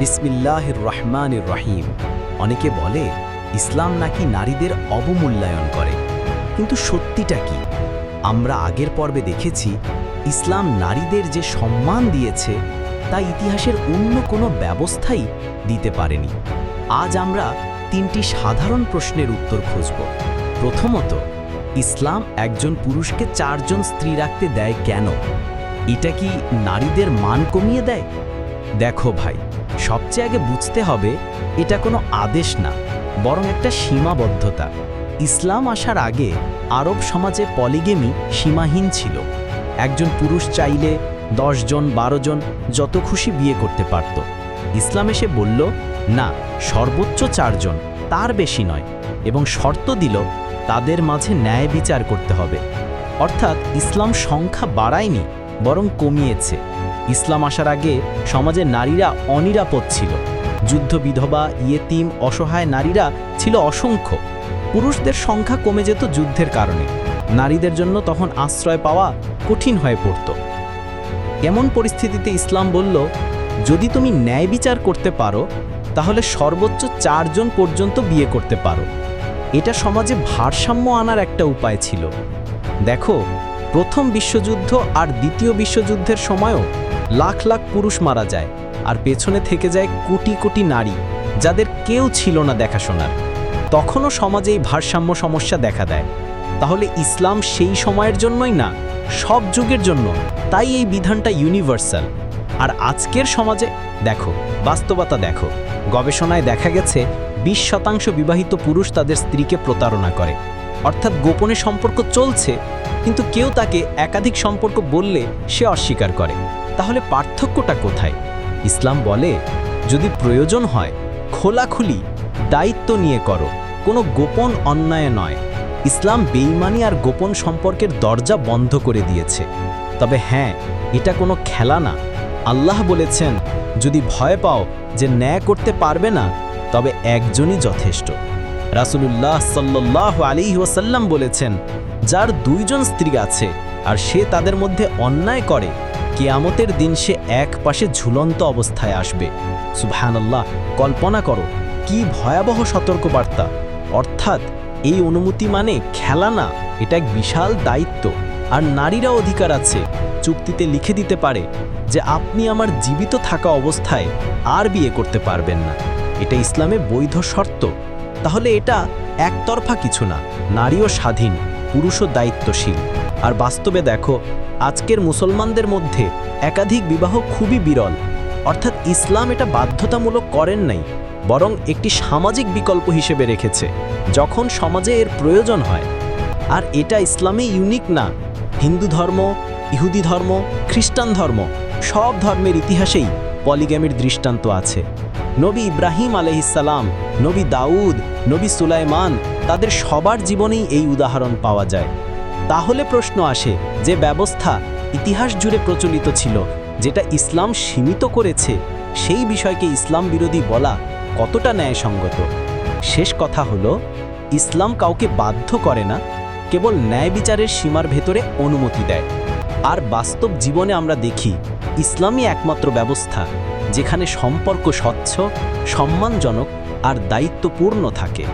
বিসমিল্লাহির রহমানির রহিম। অনেকে বলে, ইসলাম নাকি নারীদের অবমূল্যায়ন করে। কিন্তু সত্যিটা কি? আমরা আগের পর্বে দেখেছি, ইসলাম নারীদের যে সম্মান দিয়েছে, তা ইতিহাসের অন্য কোনো ব্যবস্থাই দিতে পারেনি। আজ আমরা তিনটি সাধারণ প্রশ্নের উত্তর খুঁজব। প্রথমত, ইসলাম একজন পুরুষকে চারজন স্ত্রী রাখতে দেয় কেন? এটা কি নারীদের মান কমিয়ে দেয়? দেখো ভাই সবচেয়ে আগে বুঝতে হবে এটা কোনো আদেশ না, বরং একটা সীমাবদ্ধতা। ইসলাম আসার আগে আরব সমাজে পলিগেমি সীমাহীন ছিল। একজন পুরুষ চাইলে জন, বারো জন যত খুশি বিয়ে করতে পারত। ইসলাম এসে বলল, না, সর্বোচ্চ চারজন তার বেশি নয়। এবং শর্ত দিল, তাদের মাঝে ন্যায় বিচার করতে হবে। অর্থাৎ ইসলাম সংখ্যা বাড়ায়নি, বরং কমিয়েছে। ইসলাম আসার আগে সমাজে নারীরা অনিরাপদ ছিল। যুদ্ধ বিধবা, ইয়েতিম, অসহায় নারীরা ছিল অসংখ্য। পুরুষদের সংখ্যা কমে যেত যুদ্ধের কারণে। নারীদের জন্য তখন আশ্রয় পাওয়া কঠিন হয়ে পড়ত। এমন পরিস্থিতিতে ইসলাম বলল, যদি তুমি ন্যায় বিচার করতে পারো, তাহলে সর্বোচ্চ চারজন পর্যন্ত বিয়ে করতে পারো। এটা সমাজে ভারসাম্য আনার একটা উপায় ছিল। দেখো, প্রথম বিশ্বযুদ্ধ আর দ্বিতীয় বিশ্বযুদ্ধের সময়ও লাখ লাখ পুরুষ মারা যায় আর পেছনে থেকে যায় কোটি কোটি নারী যাদের কেউ ছিল না দেখাশোনার। তখনও সমাজে এই ভারসাম্য সমস্যা দেখা দেয়। তাহলে ইসলাম সেই সময়ের জন্যই না, সব যুগের জন্য? তাই এই বিধানটা ইউনিভার্সাল আর আজকের সমাজে, দেখো, বাস্তবতা দেখো। গবেষণায় দেখা গেছে, বিশ শতাংশ বিবাহিত পুরুষ তাদের স্ত্রীকে প্রতারণা করে। অর্থাৎ গোপনে সম্পর্ক চলছে, কিন্তু কেউ তাকে একাধিক সম্পর্ক বললে সে অস্বীকার করে। তাহলে পার্থক্যটা কোথায়? ইসলাম বলে, যদি প্রয়োজন হয়, খোলাখুলি দায়িত্ব নিয়ে করো, কোনো গোপন অন্যায় নয়। ইসলাম বেইমানি আর গোপন সম্পর্কের দরজা বন্ধ করে দিয়েছে। তবে হ্যাঁ এটা কোনো খেলা না। আল্লাহ বলেছেন, যদি ভয় পাও যে ন্যায় করতে পারবে না, তবে একজনই যথেষ্ট। রাসুলুল্লাহ সাল্লাহ আলী ওসাল্লাম বলেছেন, যার দুইজন স্ত্রী আছে আর সে তাদের মধ্যে অন্যায় করে কেয়ামতের দিন সে এক পাশে ঝুলন্ত অবস্থায় আসবে। সুবহানাল্লাহ, কল্পনা করো, কি ভয়াবহ সতর্কবার্তা। অর্থাৎ এই অনুমতি মানে খেলা না, এটা এক বিশাল দায়িত্ব। আর নারীরা অধিকার আছে, চুক্তিতে লিখে দিতে পারে যে আপনি আমার জীবিত থাকা অবস্থায় আর বিয়ে করতে পারবেন না। এটা ইসলামে বৈধ শর্ত। তাহলে এটা একতরফা কিছু না নারীও স্বাধীন পুরুষও দায়িত্বশীল। আর বাস্তবে দেখো, আজকের মুসলমানদের মধ্যে একাধিক বিবাহ খুবই বিরল। অর্থাৎ ইসলাম এটা বাধ্যতামূলক করেন নাই, বরং একটি সামাজিক বিকল্প হিসেবে রেখেছে, যখন সমাজে এর প্রয়োজন হয়। আর এটা ইসলামে ইউনিক না, হিন্দু ধর্ম, ইহুদি ধর্ম, খ্রিস্টান ধর্ম, সব ধর্মের ইতিহাসেই পলিগ্যামির দৃষ্টান্ত আছে। নবী ইব্রাহিম আলহিসাল্লাম নবী দাউদ, নবী সুলাইমান, তাদের সবার জীবনেই এই উদাহরণ পাওয়া যায়। তাহলে প্রশ্ন আসে, যে ব্যবস্থা ইতিহাস জুড়ে প্রচলিত ছিল, যেটা ইসলাম সীমিত করেছে, সেই বিষয়কে ইসলাম বিরোধী বলা কতটা ন্যায়সঙ্গত? শেষ কথা হলো, ইসলাম কাউকে বাধ্য করে না, কেবল ন্যায় বিচারের সীমার ভেতরে অনুমতি দেয়। আর বাস্তব জীবনে আমরা দেখি, ইসলামই একমাত্র ব্যবস্থা, যেখানে সম্পর্ক স্বচ্ছ, সম্মানজনক আর দায়িত্বপূর্ণ থাকে।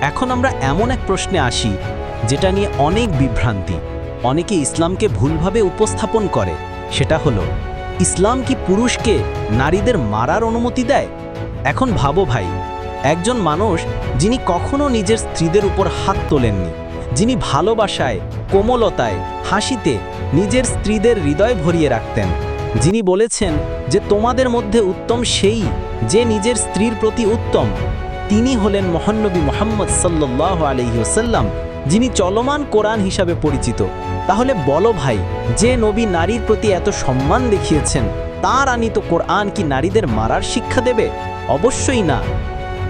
এখন আমরা এমন এক প্রশ্নে আসি যেটা নিয়ে অনেক বিভ্রান্তি, অনেকে ইসলামকে ভুলভাবে উপস্থাপন করে। সেটা হলো, ইসলাম কি পুরুষকে নারীদের মারার অনুমতি দেয়? এখন ভাবো ভাই, একজন মানুষ যিনি কখনো নিজের স্ত্রীদের উপর হাত তোলেননি, যিনি ভালোবাসায়, কোমলতায়, হাসিতে নিজের স্ত্রীদের হৃদয় ভরিয়ে রাখতেন, যিনি বলেছেন যে তোমাদের মধ্যে উত্তম সেই যে নিজের স্ত্রীর প্রতি উত্তম। তিনি হলেন মহানবী মোহাম্মদ সাল্লাহ আলহিহসাল্লাম যিনি চলমান কোরআন হিসাবে পরিচিত। তাহলে বলো ভাই, যে নবী নারীর প্রতি এত সম্মান দেখিয়েছেন, তার আনিত কোরআন কি নারীদের মারার শিক্ষা দেবে? অবশ্যই না।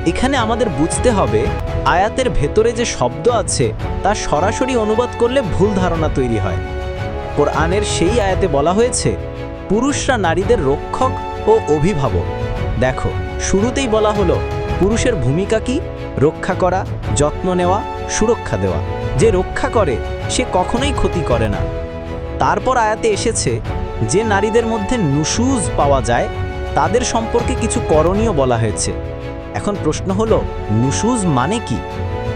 এখানে আমাদের বুঝতে হবে, আয়াতের ভেতরে যে শব্দ আছে, তা সরাসরি অনুবাদ করলে ভুল ধারণা তৈরি হয়। কোরআনের সেই আয়াতে বলা হয়েছে, পুরুষরা নারীদের রক্ষক ও অভিভাবক। দেখো, শুরুতেই বলা হলো পুরুষের ভূমিকা কি? রক্ষা করা, যত্ন নেওয়া, সুরক্ষা দেওয়া। যে রক্ষা করে, সে কখনোই ক্ষতি করে না। তারপর আয়াতে এসেছে, যে নারীদের মধ্যে নুসুজ পাওয়া যায়, তাদের সম্পর্কে কিছু করণীয় বলা হয়েছে। এখন প্রশ্ন হলো, নুসুজ মানে কি?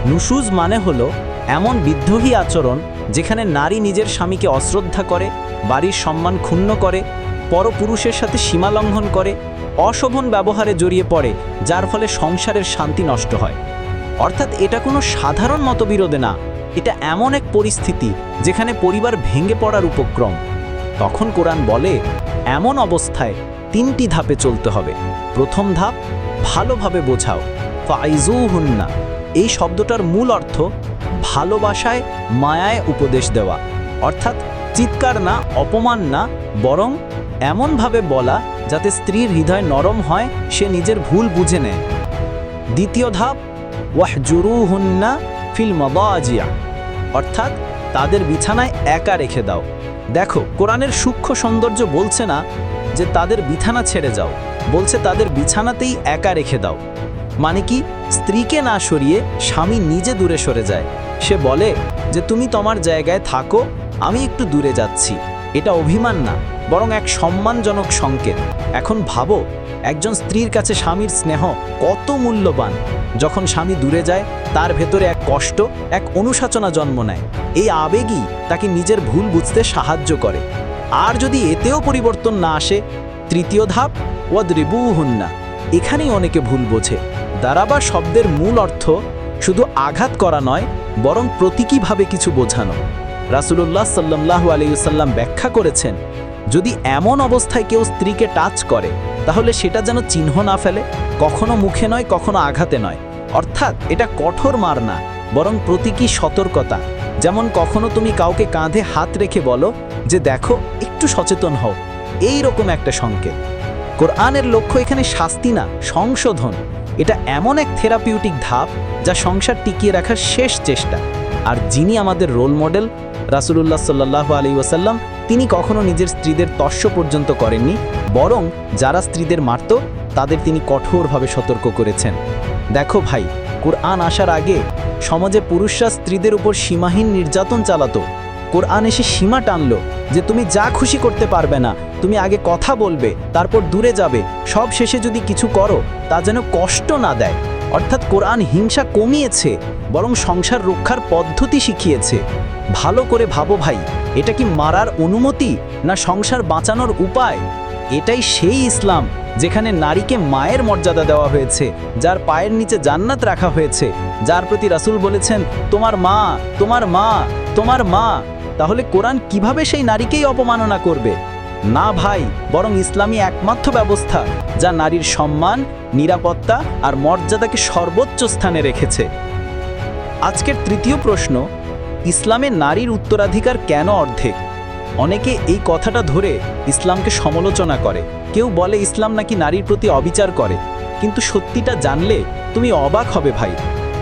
নুসুজ মানে হলো, এমন বিদ্রোহী আচরণ যেখানে নারী নিজের স্বামীকে অশ্রদ্ধা করে, বাড়ির সম্মান ক্ষুণ্ণ করে পরপুরুষের সাথে সীমা লঙ্ঘন করে, অশোভন ব্যবহারে জড়িয়ে পড়ে, যার ফলে সংসারের শান্তি নষ্ট হয়। অর্থাৎ এটা কোনো সাধারণ মতবিরোধে না, এটা এমন এক পরিস্থিতি যেখানে পরিবার ভেঙে পড়ার উপক্রম। তখন কোরআন বলে, এমন অবস্থায় তিনটি ধাপে চলতে হবে। প্রথম ধাপ, ভালোভাবে বোঝাও। ফাইজু হুন্না এই শব্দটার মূল অর্থ, ভালোবাসায় মায়ায় উপদেশ দেওয়া। অর্থাৎ, চিৎকার না, অপমান না, বরং এমনভাবে বলা যাতে স্ত্রীর হৃদয় নরম হয়, সে নিজের ভুল বুঝে নেয়। দ্বিতীয় ধাপ ওয়াহজুরু হুন্না ফিল মবাজিয়া অর্থাৎ তাদের বিছানায় একা রেখে দাও। দেখো, কোরআনের সূক্ষ্ম সৌন্দর্য বলছে না যে তাদের বিছানা ছেড়ে যাও, বলছে তাদের বিছানাতেই একা রেখে দাও। মানে কি, স্ত্রীকে না সরিয়ে স্বামী নিজে দূরে সরে যায়। সে বলে যে, তুমি তোমার জায়গায় থাকো, আমি একটু দূরে যাচ্ছি। এটা অভিমান না, বরং এক সম্মানজনক সংকেত। এখন ভাবো, একজন স্ত্রীর কাছে স্বামীর স্নেহ কত মূল্যবান। যখন স্বামী দূরে যায়, তার ভেতরে এক কষ্ট, এক অনুশাচনা জন্ম নেয়। এই আবেগই তাকে নিজের ভুল বুঝতে সাহায্য করে। আর যদি এতেও পরিবর্তন না আসে, তৃতীয় ধাপ, ওয়াদ রিবু হুন্না এখানেই অনেকে ভুল বোঝে। দারাবা শব্দের মূল অর্থ শুধু আঘাত করা নয়, বরং প্রতীকীভাবে কিছু বোঝানো। রাসুলুল্লাহ সাল্লাহু আলাইসাল্লাম ব্যাখ্যা করেছেন, যদি এমন অবস্থায় কেউ স্ত্রীকে টাচ করে, তাহলে সেটা যেন চিহ্ন না ফেলে, কখনো মুখে নয়, কখনো আঘাতে নয়। অর্থাৎ এটা কঠোর মার না, বরং প্রতীকী সতর্কতা। যেমন কখনো তুমি কাউকে কাঁধে হাত রেখে বলো যে, দেখো, একটু সচেতন হও। এই রকম একটা সংকেত। কোরআনের লক্ষ্য এখানে শাস্তি না, সংশোধন। এটা এমন এক থেরাপিউটিক ধাপ যা সংসার টিকিয়ে রাখার শেষ চেষ্টা। আর যিনি আমাদের রোল মডেল, রাসুলুল্লাহ সাল্লাহ আলী ওয়াসাল্লাম, তিনি কখনো নিজের স্ত্রীদের তস্য পর্যন্ত করেননি, বরং যারা স্ত্রীদের মারত, তাদের তিনি কঠোরভাবে সতর্ক করেছেন। দেখো ভাই, কোরআন আসার আগে সমাজে পুরুষরা স্ত্রীদের উপর সীমাহীন নির্যাতন চালাতো কোরআন এসে সীমা টানলো যে তুমি যা খুশি করতে পারবে না, তুমি আগে কথা বলবে, তারপর দূরে যাবে। সব শেষে যদি কিছু করো, তা যেন কষ্ট না দেয়। অর্থাৎ কোরআন হিংসা কমিয়েছে, বরং সংসার রক্ষার পদ্ধতি শিখিয়েছে। ভালো করে ভাবো ভাই, এটা কি মারার অনুমতি, না সংসার বাঁচানোর উপায়? এটাই সেই ইসলাম, যেখানে নারীকে মায়ের মর্যাদা দেওয়া হয়েছে, যার পায়ের নিচে জান্নাত রাখা হয়েছে, যার প্রতি রাসূল বলেছেন, তোমার মা তোমার মা তোমার মা। তাহলে কোরআন কীভাবে সেই নারীকেই অপমাননা করবে? না ভাই, বরং ইসলামী একমাত্র ব্যবস্থা, যা নারীর সম্মান, নিরাপত্তা আর মর্যাদাকে সর্বোচ্চ স্থানে রেখেছে। আজকের তৃতীয় প্রশ্ন, ইসলামে নারীর উত্তরাধিকার কেন অর্ধেক? অনেকে এই কথাটা ধরে ইসলামকে সমালোচনা করে। কেউ বলে ইসলাম নাকি নারীর প্রতি অবিচার করে। কিন্তু সত্যিটা জানলে তুমি অবাক হবে ভাই।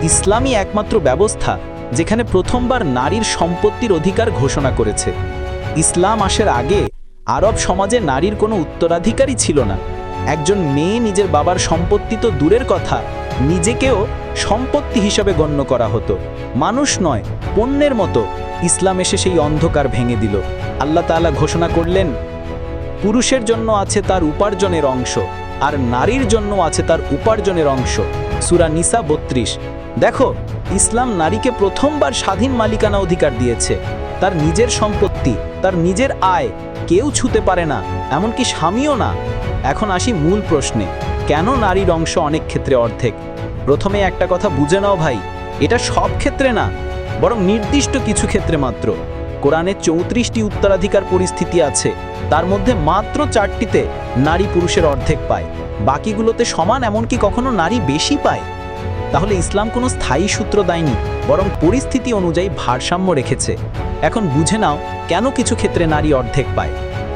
ইসলামই একমাত্র ব্যবস্থা যেখানে প্রথমবার নারীর সম্পত্তির অধিকার ঘোষণা করেছে। ইসলাম আসার আগে আরব সমাজে নারীর কোনো উত্তরাধিকারী ছিল না। একজন মেয়ে নিজের বাবার সম্পত্তি তো দূরের কথা, নিজেকেও সম্পত্তি হিসাবে গণ্য করা হতো। মানুষ নয়, পণ্যের মতো ইসলাম এসে সেই অন্ধকার ভেঙে দিল। আল্লাহ তাআলা ঘোষণা করলেন, পুরুষের জন্য আছে তার উপার্জনের অংশ, আর নারীর জন্য আছে তার উপার্জনের অংশ। সুরা নিসা বত্রিশ। দেখো ইসলাম নারীকে প্রথমবার স্বাধীন মালিকানা অধিকার দিয়েছে। তার নিজের সম্পত্তি, তার নিজের আয় কেউ ছুতে পারে না, এমনকি স্বামীও না। এখন আসি মূল প্রশ্নে, কেন নারীর অংশ অনেক ক্ষেত্রে অর্ধেক? প্রথমে একটা কথা বুঝে নাও ভাই, এটা সব ক্ষেত্রে না, বরং নির্দিষ্ট কিছু ক্ষেত্রে মাত্র। কোরআনে চৌত্রিশটি উত্তরাধিকার পরিস্থিতি আছে, তার মধ্যে মাত্র চারটিতে নারী পুরুষের অর্ধেক পায়, বাকিগুলোতে সমান এমনকি কখনো নারী বেশি পায়। তাহলে ইসলাম কোনো স্থায়ী সূত্র দেয়নি, বরং পরিস্থিতি অনুযায়ী ভারসাম্য রেখেছে। এখন বুঝে নাও কেন কিছু ক্ষেত্রে নারী অর্ধেক পায়।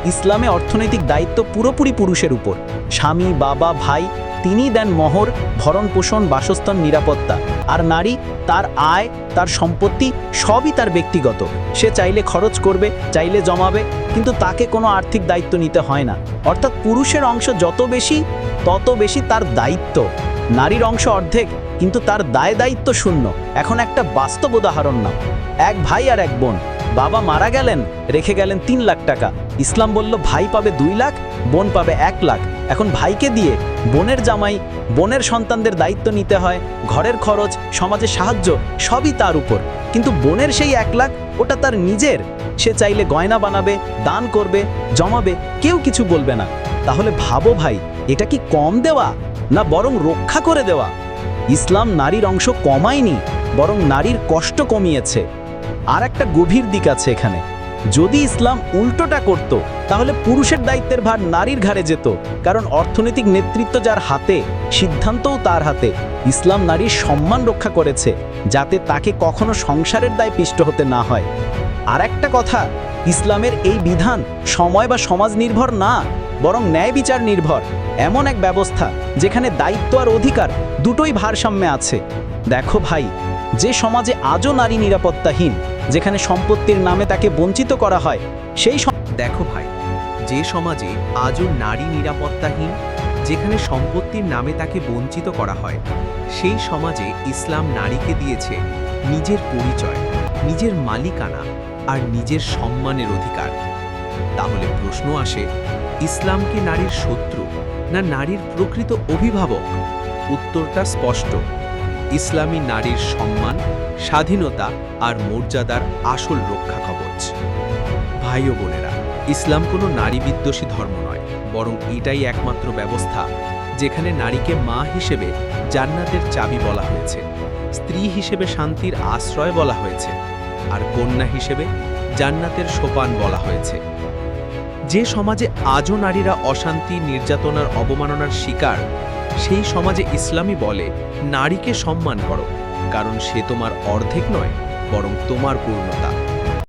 ইসলামে অর্থনৈতিক দায়িত্ব পুরোপুরি পুরুষের উপর। স্বামী, বাবা, ভাই তিনি দেন মহর, ভরণ পোষণ, বাসস্থান, নিরাপত্তা। আর নারী, তার আয়, তার সম্পত্তি, সবই তার ব্যক্তিগত। সে চাইলে খরচ করবে, চাইলে জমাবে, কিন্তু তাকে কোনো আর্থিক দায়িত্ব নিতে হয় না। অর্থাৎ পুরুষের অংশ যত বেশি, তত বেশি তার দায়িত্ব। নারীর অংশ অর্ধেক, কিন্তু তার দায় দায়িত্ব শূন্য। এখন একটা বাস্তব উদাহরণ নাও। এক ভাই আর এক বোন। বাবা মারা গেলেন, রেখে গেলেন তিন লাখ টাকা। ইসলাম বলল, ভাই পাবে দুই লাখ, বোন পাবে এক লাখ। এখন ভাইকে দিয়ে বোনের জামাই, বোনের সন্তানদের দায়িত্ব নিতে হয়, ঘরের খরচ, সমাজে সাহায্য, সবই তার উপর। কিন্তু বোনের সেই এক লাখ, ওটা তার নিজের। সে চাইলে গয়না বানাবে, দান করবে, জমাবে, কেউ কিছু বলবে না। তাহলে ভাবো ভাই, এটা কি কম দেওয়া? না বরং রক্ষা করে দেওয়া। ইসলাম নারীর অংশ কমায়নি, বরং নারীর কষ্ট কমিয়েছে। আর একটা গভীর দিক আছে এখানে। যদি ইসলাম উল্টোটা করত, তাহলে পুরুষের দায়িত্বের ভার নারীর ঘাড়ে যেত, কারণ অর্থনৈতিক নেতৃত্ব যার হাতে, সিদ্ধান্তও তার হাতে। ইসলাম নারীর সম্মান রক্ষা করেছে, যাতে তাকে কখনো সংসারের দায় পিষ্ট হতে না হয়। আর একটা কথা ইসলামের এই বিধান সময় বা সমাজ নির্ভর না, বরং ন্যায় বিচার নির্ভর। এমন এক ব্যবস্থা যেখানে দায়িত্ব আর অধিকার দুটোই ভারসাম্যে আছে। দেখো ভাই, যে সমাজে আজও নারী নিরাপত্তাহীন, যেখানে সম্পত্তির নামে তাকে বঞ্চিত করা হয়, সেই দেখো ভাই, যে সমাজে আজও নারী নিরাপত্তাহীন, যেখানে সম্পত্তির নামে তাকে বঞ্চিত করা হয়, সেই সমাজে ইসলাম নারীকে দিয়েছে নিজের পরিচয়, নিজের মালিকানা আর নিজের সম্মানের অধিকার। তাহলে প্রশ্ন আসে, ইসলাম কি নারীর শত্রু না নারীর প্রকৃত অভিভাবক? উত্তরটা স্পষ্ট। ইসলামী নারীর সম্মান, স্বাধীনতা আর মর্যাদার আসল রক্ষা কবচ। ভাই ও বোনেরা, ইসলাম কোনো নারী বিদ্বেষী ধর্ম নয়, বরং এটাই একমাত্র ব্যবস্থা, যেখানে নারীকে মা হিসেবে জান্নাতের চাবি বলা হয়েছে, স্ত্রী হিসেবে শান্তির আশ্রয় বলা হয়েছে। আর কন্যা হিসেবে জান্নাতের সোপান বলা হয়েছে। যে সমাজে আজও নারীরা অশান্তি, নির্যাতনার অবমাননার শিকার, সেই সমাজে ইসলামী বলে, নারীকে সম্মান করো, কারণ সে তোমার অর্ধেক নয়, বরং তোমার পূর্ণতা।